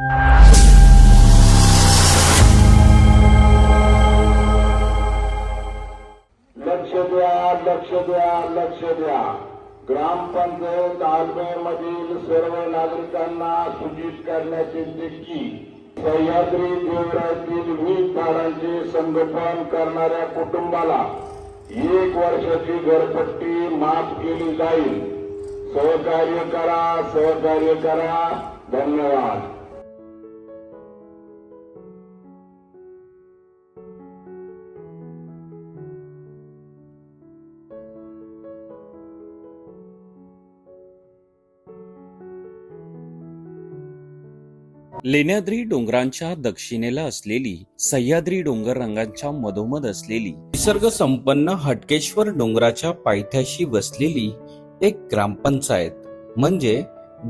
लक्ष द्या लक्ष द्या लक्ष द्या. ग्रामपंचायत आलमेमधील सर्व नागरिकांना सूचित करण्याचे देखील सह्याद्री देवरातील वीज झाडांचे संगोपन करणाऱ्या कुटुंबाला एक वर्षाची घरपट्टी माफ केली जाईल. सहकार्य करा सहकार्य करा. धन्यवाद. लेण्याद्री डोंगरांच्या दक्षिणेला असलेली सह्याद्री डोंगर रंगांच्या मधोमध असलेली निसर्ग संपन्न हटकेश्वर डोंगराच्या पायथ्याशी वसलेली एक ग्रामपंचायत म्हणजे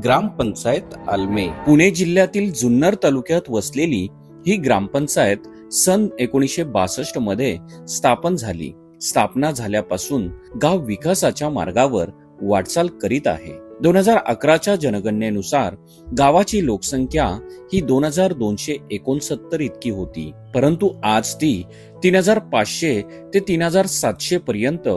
ग्रामपंचायत आलमे. पुणे जिल्ह्यातील जुन्नर तालुक्यात वसलेली ही ग्रामपंचायत सन एकोणीसशे बासष्टमध्ये स्थापन झाली. स्थापना झाल्यापासून गाव विकासाच्या मार्गावर वाटचाल करीत आहे. दोन हजार अकराच्या जनगणनेनुसार गावाची लोकसंख्या ही दोन हजार दोनशे एकोणसत्तर इतकी होती. परंतु आज ती तीन हजार पाचशे ते तीन हजार सातशे पर्यंत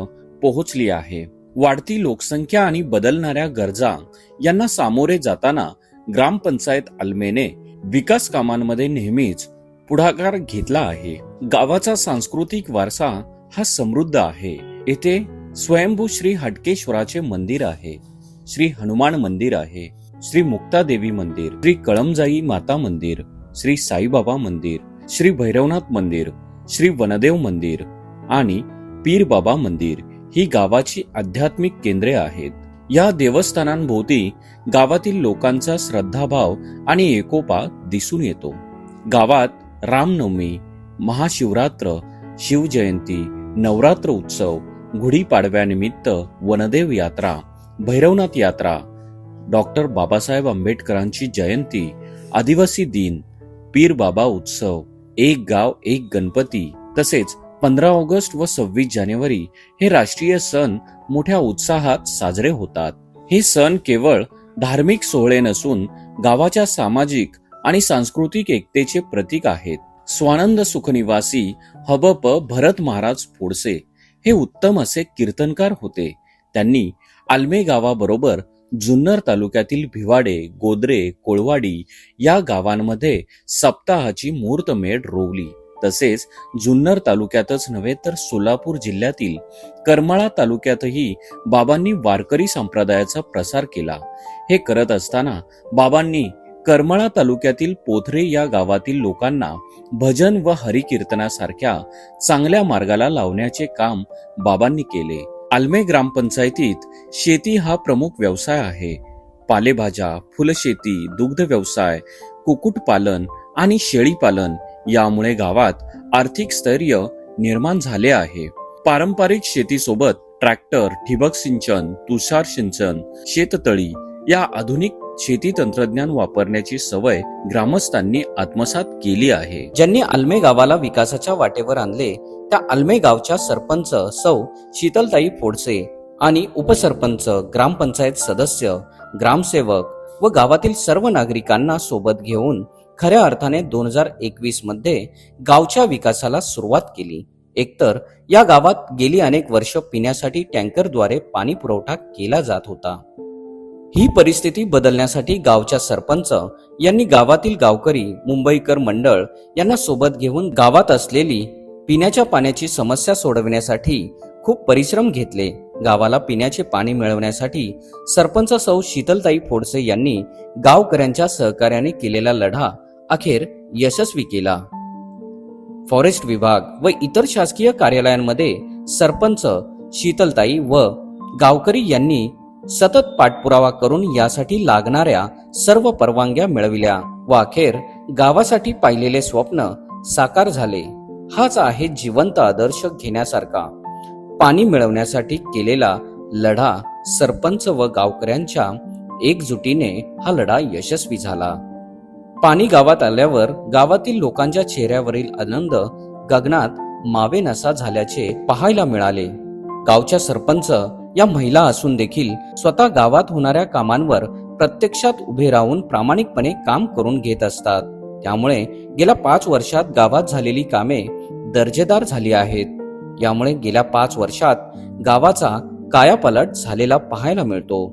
पोहोचली आहे. वाढती लोकसंख्या आणि बदलणाऱ्या गरजा यांना सामोरे जाताना ग्रामपंचायत अल्मेने विकास कामांमध्ये नेहमीच पुढाकार घेतला आहे. गावाचा सांस्कृतिक वारसा हा समृद्ध आहे. येथे स्वयंभू श्री हटकेश्वराचे मंदिर आहे. श्री हनुमान मंदिर आहे. श्री मुक्तादेवी मंदिर श्री कळमजाई माता मंदिर श्री साईबाबा मंदिर श्री भैरवनाथ मंदिर श्री वनदेव मंदिर आणि पीर बाबा मंदिर ही गावाची आध्यात्मिक केंद्रे आहेत. या देवस्थानांभोवती गावातील लोकांचा श्रद्धाभाव आणि एकोपा दिसून येतो. गावात रामनवमी महाशिवरात्र शिवजयंती नवरात्र उत्सव गुढीपाडव्यानिमित्त वनदेव यात्रा भैरवनाथ यात्रा डॉक्टर बाबासाहेब आंबेडकरांची जयंती आदिवासी दिन पीर बाबा उत्सव एक गाव एक गणपती तसेच पंधरा ऑगस्ट व सव्वीस जानेवारी हे राष्ट्रीय सण मोठ्या उत्साहात साजरे होतात. हे सण केवळ धार्मिक सोहळे नसून गावाच्या सामाजिक आणि सांस्कृतिक एकतेचे प्रतीक आहेत. स्वानंद सुखनिवासी हबप भरत महाराज फोडसे हे उत्तम असे कीर्तनकार होते. त्यांनी आल्मे गावाबरोबर जुन्नर तालुक्यातील भिवाडे गोदरे कोळवाडी या गावांमध्ये सप्ताहाची मुहूर्तमेढ रोवली. तसेच जुन्नर तालुक्यातच नव्हे तर सोलापूर जिल्ह्यातील करमाळा तालुक्यातही बाबांनी वारकरी संप्रदायाचा प्रसार केला. हे करत असताना बाबांनी करमाळा तालुक्यातील पोथरे या गावातील लोकांना भजन व हरिकीर्तनासारख्या चांगल्या मार्गाला लावण्याचे काम बाबांनी केले. आल्मे ग्रामपंचायतीत शेती हा प्रमुख व्यवसाय आहे. पालेभाज्या फुलशेती दुग्ध व्यवसाय कुक्कुटपालन आणि शेळीपालन यामुळे गावात आर्थिक स्थैर्य निर्माण झाले आहे. पारंपरिक शेतीसोबत ट्रॅक्टर ठिबक सिंचन तुषार सिंचन शेततळी या आधुनिक शेती तंत्रज्ञान वापरण्याची सवय ग्रामस्थांनी आत्मसात केली आहे. ज्यांनी आल्मे गावाला विकासाच्या वाटेवर आणले त्या आल्मे गावच्या सरपंच सौ शीतलताई फोडसे आणि उपसरपंच ग्रामपंचायत सदस्य ग्रामसेवक व गावातील सर्व नागरिकांना सोबत घेऊन खऱ्या अर्थाने दोन हजार एकवीसमध्ये गावच्या विकासाला सुरुवात केली. एकतर या गावात गेली अनेक वर्ष पिण्यासाठी टँकरद्वारे पाणी पुरवठा केला जात होता. ही परिस्थिती बदलण्यासाठी गावच्या सरपंच यांनी गावातील गावकरी मुंबईकर मंडळ यांना सोबत घेऊन गावात असलेली पिण्याच्या पाण्याची समस्या सोडविण्यासाठी खूप परिश्रम घेतले. गावाला पिण्याचे पाणी मिळवण्यासाठी सरपंच सौ शीतलताई फोडसे यांनी गावकऱ्यांच्या सहकार्याने केलेला लढा अखेर यशस्वी केला. फॉरेस्ट विभाग व इतर शासकीय कार्यालयांमध्ये सरपंच शीतलताई व गावकरी यांनी सतत पाठपुरावा करून यासाठी लागणाऱ्या सर्व परवानग्या मिळविल्या. व अखेर गावासाठी पाहिलेले स्वप्न साकार झाले. हाच आहे जिवंत आदर्श घेण्यासारखा. पाणी मिळवण्यासाठी केलेला लढा सरपंच व गावकऱ्यांच्या एकजुटीने हा लढा यशस्वी झाला. पाणी गावात आल्यावर गावातील लोकांच्या चेहऱ्यावरील आनंद गगनात मावेनसा झाल्याचे पाहायला मिळाले. गावच्या सरपंच या महिला असून देखील स्वतः गावात होणाऱ्या कामांवर प्रत्यक्षात उभे राहून प्रामाणिकपणे काम करून घेत असतात. त्यामुळे गेल्या पाच वर्षात गावात झालेली कामे दर्जेदार झाली आहेत. यामुळे गेल्या पाच वर्षात गावाचा कायापलट झालेला पाहायला मिळतो.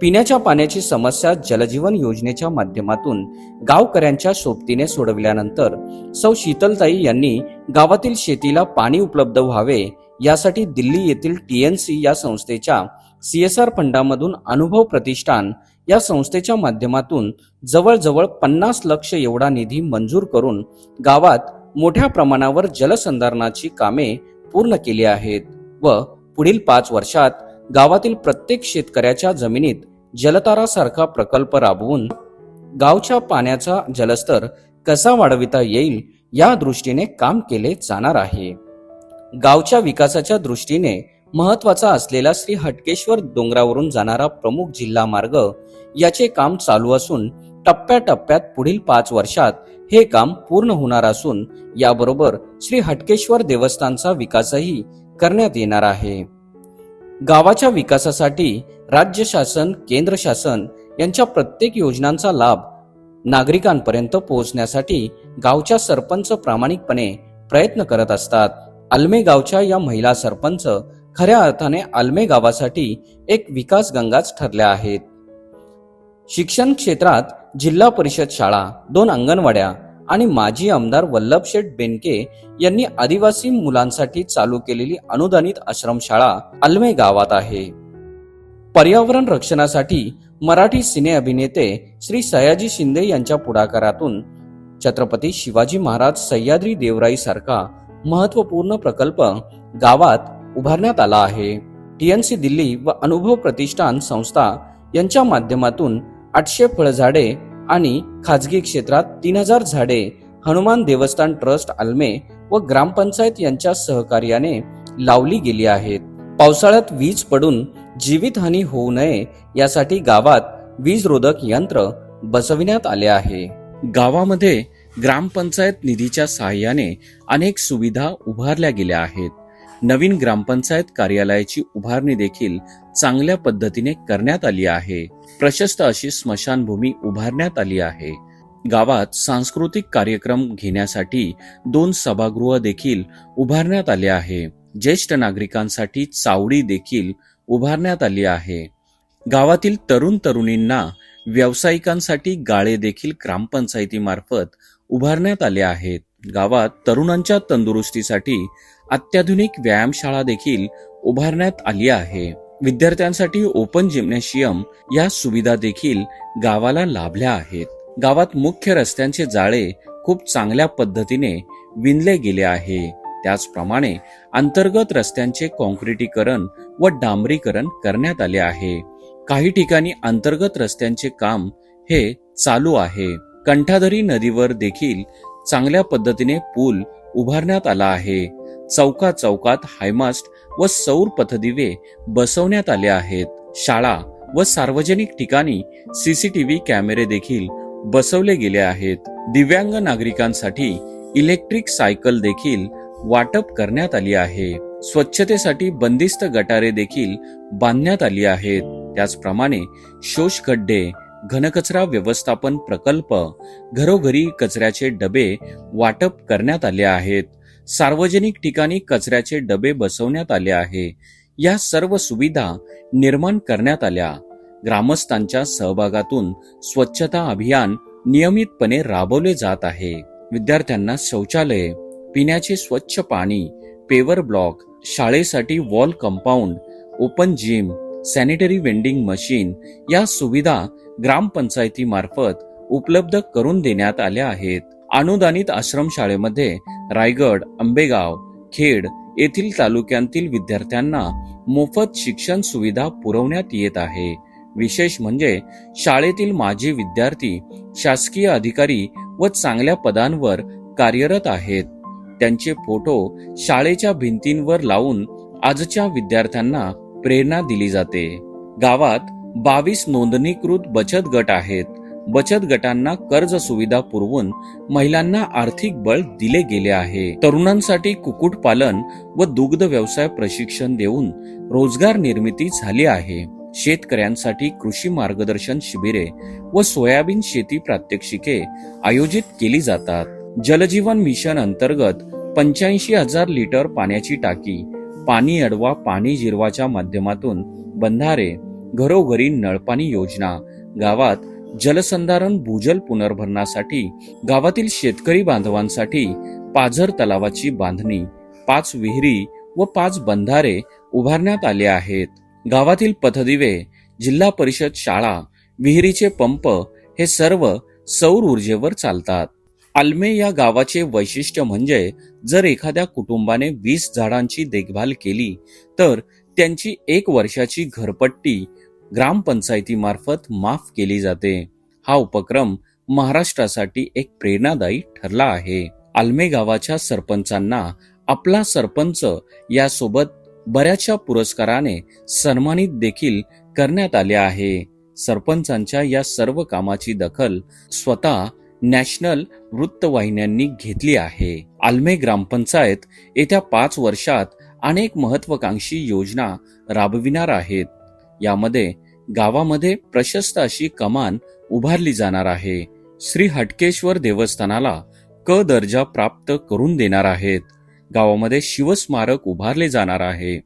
पिण्याच्या पाण्याची समस्या जलजीवन योजनेच्या माध्यमातून गावकऱ्यांच्या सोबतीने सोडविल्यानंतर सौ शीतलताई यांनी गावातील शेतीला पाणी उपलब्ध व्हावे यासाठी दिल्ली येथील टीएनसी या संस्थेच्या सीएसआर फंडामधून अनुभव प्रतिष्ठान या संस्थेच्या माध्यमातून जवळजवळ पन्नास लक्ष एवढा निधी मंजूर करून गावात मोठ्या प्रमाणावर जलसंधारणाची कामे पूर्ण केली आहेत व पुढील पाच वर्षात गावातील प्रत्येक शेतकऱ्याच्या जमिनीत जलतारासारखा प्रकल्प राबवून गावच्या पाण्याचा जलस्तर कसा वाढविता येईल या दृष्टीने काम केले जाणार आहे. गावच्या विकासाच्या दृष्टीने महत्त्वाचा असलेला श्री हटकेश्वर डोंगरावरून जाणारा प्रमुख जिल्हा मार्ग याचे काम चालू असून टप्प्याटप्प्यात पुढील पाच वर्षात हे काम पूर्ण होणार असून याबरोबर श्री हटकेश्वर देवस्थानचा विकासही करण्यात येणार आहे. गावाच्या विकासासाठी राज्य शासन केंद्र शासन यांच्या प्रत्येक योजनांचा लाभ नागरिकांपर्यंत पोहोचण्यासाठी गावच्या सरपंच प्रामाणिकपणे प्रयत्न करत असतात. आल्मे गावच्या या महिला सरपंच खऱ्या अर्थाने आल्मे गावासाठी एक विकास गंगाच ठरल्या आहेत. शिक्षण क्षेत्रात जिल्हा परिषद शाळा दोन अंगणवाड्या आणि माजी आमदार वल्लभशेठ बेनके यांनी आदिवासी मुलांसाठी चालू केलेली अनुदानित आश्रमशाळा आल्मे गावात आहे. पर्यावरण रक्षणासाठी मराठी सिने अभिनेते श्री सयाजी शिंदे यांच्या पुढाकारातून छत्रपती शिवाजी महाराज सह्याद्री देवराई सारखा महत्त्वपूर्ण प्रकल्प गावात उभारण्यात आला आहे. टीएनसी दिल्ली व अनुभव प्रतिष्ठान संस्था यांच्या माध्यमातून आठशे फळझाडे आणि खाजगी क्षेत्रात तीन हजार झाडे हनुमान देवस्थान ट्रस्ट आल्मे व ग्रामपंचायत यांच्या सहकार्याने लावली गेली आहेत. पावसाळ्यात वीज पडून जीवितहानी होऊ नये यासाठी गावात वीज रोधक यंत्र बसविण्यात आले आहे. गावामध्ये ग्रामपंचायत निधीच्या सहाय्याने अनेक सुविधा उभारल्या गेल्या आहेत. नवीन ग्रामपंचायत कार्यालयाची उभारणी देखील चांगल्या पद्धतीने करण्यात आली आहे. प्रशस्त अशी स्मशानभूमी उभारण्यात आली आहे. गावात सांस्कृतिक कार्यक्रम घेण्यासाठी दोन सभागृह देखील उभारण्यात आले आहे. ज्येष्ठ नागरिकांसाठी चावडी देखील उभारण्यात आली आहे. गावातील तरुण तरुणींना व्यावसायिकांसाठी गाळे देखील ग्रामपंचायतीमार्फत उभारण्यात आले आहेत. गावात तरुणांच्या तंदुरुस्तीसाठी अत्याधुनिक व्यायामशाळा देखील उभारण्यात आली आहे. विद्यार्थ्यांसाठी ओपन जिम्नॅशियम या सुविधा देखील गावाला लाभल्या आहेत. गावात मुख्य रस्त्यांचे जाळे खूप चांगल्या पद्धतीने विणले गेले आहे. त्याचप्रमाणे अंतर्गत रस्त्यांचे कॉन्क्रिटीकरण व डांबरीकरण करण्यात आले आहे. काही ठिकाणी अंतर्गत रस्त्यांचे काम हे चालू आहे. कंठाधरी नदीवर देखील चांगल्या पद्धतीने पूल उभारण्यात आला आहे. चौका चौकात हायमास्ट व सौर पथदिवे बसवण्यात आले आहेत. शाळा व सार्वजनिक ठिकाणी सीसीटीव्ही कॅमेरे देखील बसवले गेले आहेत. दिव्यांग नागरिकांसाठी इलेक्ट्रिक सायकल देखील वाटप करण्यात आली आहे. स्वच्छतेसाठी बंदिस्त गटारे देखील बांधण्यात आली आहेत. त्याचप्रमाणे शोष खड्डे घनकचरा व्यवस्थापन प्रकल्प घरोघरी कचऱ्याचे डबे वाटप करण्यात आले आहेत. सार्वजनिक ठिकाणी कचऱ्याचे डबे बसवण्यात आले आहे. या सर्व सुविधा निर्माण करण्यात आल्या. ग्रामस्थांच्या सहभागातून स्वच्छता अभियान नियमितपणे राबवले जात आहे. विद्यार्थ्यांना शौचालय पिण्याचे स्वच्छ पाणी पेवर ब्लॉक शाळेसाठी wall compound open gym sanitary vending machine या सुविधा ग्रामपंचायतीमार्फत उपलब्ध करून देण्यात आल्या आहेत. अनुदानित आश्रमशाळेमध्ये रायगड आंबेगाव खेड येथील तालुक्यांतील विद्यार्थ्यांना मोफत शिक्षण सुविधा पुरवण्यात येत आहे. विशेष म्हणजे शाळेतील माजी विद्यार्थी शासकीय अधिकारी व चांगल्या पदांवर कार्यरत आहेत. त्यांचे फोटो शाळेच्या भिंतींवर लावून आजच्या विद्यार्थ्यांना प्रेरणा दिली जाते. गावात बावीस नोंदणीकृत बचत गट आहेत. बचत गटांना कर्ज सुविधा पुरवून महिलांना आर्थिक बळ दिले गेले आहे. तरुणांसाठी कुक्कुटपालन व दुग्ध व्यवसाय प्रशिक्षण देऊन रोजगार निर्मिती झाली आहे. शेतकऱ्यांसाठी कृषी मार्गदर्शन शिबिरे व सोयाबीन शेती प्रात्यक्षिके आयोजित केली जातात. जलजीवन मिशन अंतर्गत पंच्याऐंशी हजार लिटर पाण्याची टाकी पाणी अडवा पाणी जिरवाच्या माध्यमातून बंधारे घरोघरी नळपाणी योजना गावात जलसंधारण भूजल पुनर्भरणासाठी गावातील शेतकरी बांधवांसाठी पाझर तलावाची बांधणी पाच विहिरी व पाच बंधारे उभारण्यात आले आहेत. गावातील पथदिवे जिल्हा परिषद शाळा विहिरीचे पंप हे सर्व सौर ऊर्जेवर चालतात. आल्मे या गावाचे वैशिष्ट्य म्हणजे जर एखाद्या कुटुंबाने वीस झाडांची देखभाल केली तर त्यांची एक वर्षाची घरपट्टी ग्रामपंचायतीमार्फत माफ केली जाते. हा उपक्रम महाराष्ट्रासाठी एक प्रेरणादायी ठरला आहे. आल्मे गावाच्या सरपंचांना आपला सरपंच यासोबत बऱ्याचशा पुरस्काराने सन्मानित देखील करण्यात आले आहे. सरपंचांच्या या सर्व कामाची दखल स्वतः नॅशनल वृत्तवाहिन्यांनी घेतली आहे. आल्मे ग्रामपंचायत येत्या पाच वर्षात अनेक महत्वाकांक्षी योजना राबविणार आहेत. यामध्ये गावामध्ये प्रशस्त अशी कमान उभारली जाणार आहे. श्री हटकेश्वर देवस्थानाला क दर्जा प्राप्त करून देणार आहेत. गावामध्ये शिवस्मारक उभारले जाणार आहे.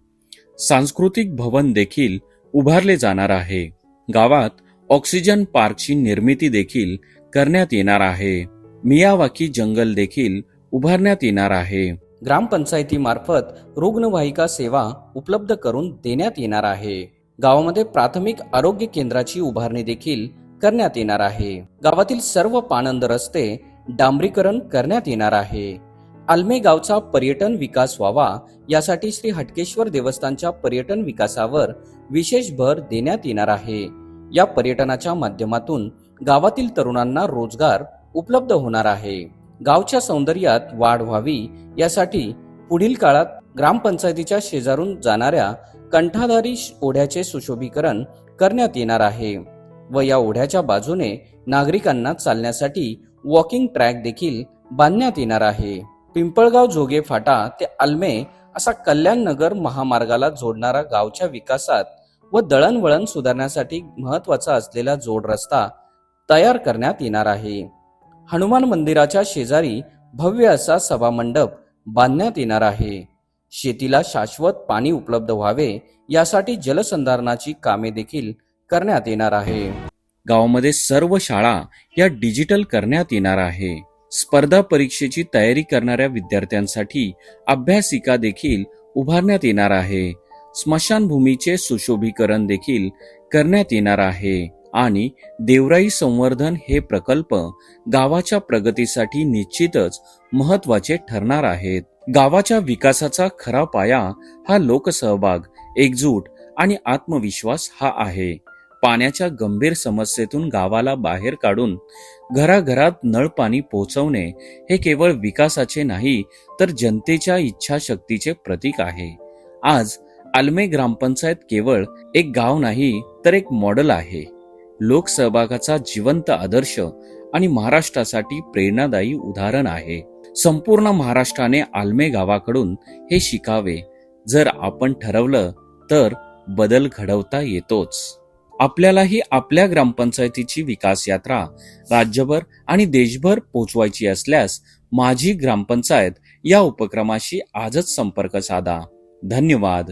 सांस्कृतिक भवन देखील उभारले जाणार आहे. गावात ऑक्सिजन पार्कची निर्मिती देखील करण्यात येणार आहे. मियावाकी जंगल देखील उभारण्यात येणार आहे. ग्रामपंचायतीमार्फत रुग्णवाहिका सेवा उपलब्ध करून देण्यात येणार आहे. गावामध्ये प्राथमिक आरोग्य केंद्राची उभारणी देखील करण्यात येणार आहे. गावातील सर्व पाणंद रस्ते डांबरीकरण करण्यात येणार आहे. आल्मे गावचा पर्यटन विकास व्हावा यासाठी श्री हटकेश्वर देवस्थानच्या पर्यटन विकासावर विशेष भर देण्यात येणार आहे. या पर्यटनाच्या माध्यमातून गावातील तरुणांना रोजगार उपलब्ध होणार आहे. गावच्या सौंदर्यात वाढ व्हावी यासाठी पुढील काळात ग्रामपंचायतीच्या शेजारून जाणाऱ्या कंठाधारी ओढ्याचे सुशोभीकरण करण्यात येणार आहे व या ओढ्याच्या बाजूने नागरिकांना चालण्यासाठी वॉकिंग ट्रॅक देखील बांधण्यात येणार आहे. पिंपळगाव जोगे फाटा ते आल्मे असा कल्याण नगर महामार्गाला जोडणारा गावच्या विकासात व दळणवळण सुधारण्यासाठी महत्त्वाचा असलेला जोड रस्ता तयार करण्यात येणार आहे. हनुमान मंदिराच्या शेजारी भव्य असा सभामंडप बांधण्यात येणार आहे. शेतीला शाश्वत पाणी उपलब्ध व्हावे यासाठी जलसंधारणाची कामे देखील करण्यात येणार आहे. गावामध्ये सर्व शाळा या डिजिटल करण्यात येणार आहे. स्पर्धा परीक्षेची तयारी करणाऱ्या विद्यार्थ्यांसाठी अभ्यासिका देखील उभारण्यात येणार आहे. स्मशानभूमीचे सुशोभीकरण देखील करण्यात येणार आहे. आणि देवराई संवर्धन हे प्रकल्प गावाच्या प्रगतीसाठी निश्चितच महत्त्वाचे ठरणार आहेत. गावाच्या विकासाचा खरा पाया हा लोकसहभाग एकजूट आणि आत्मविश्वास हा आहे. पाण्याच्या गंभीर समस्येतून गावाला बाहेर काढून घराघरात नळ पाणी पोहोचवणे हे केवळ विकासाचे नाही तर जनतेच्या इच्छाशक्तीचे प्रतीक आहे. आज आल्मे ग्रामपंचायत केवळ एक गाव नाही तर एक मॉडेल आहे. लोकसहभागाचा जिवंत आदर्श आणि महाराष्ट्रासाठी प्रेरणादायी उदाहरण आहे. संपूर्ण महाराष्ट्राने आल्मे गावाकडून हे शिकावे. जर आपण ठरवलं तर बदल घडवता येतोच. आपल्यालाही आपल्या ग्रामपंचायतीची विकास यात्रा राज्यभर आणि देशभर पोचवायची असल्यास माझी ग्रामपंचायत या उपक्रमाशी आजच संपर्क साधा. धन्यवाद.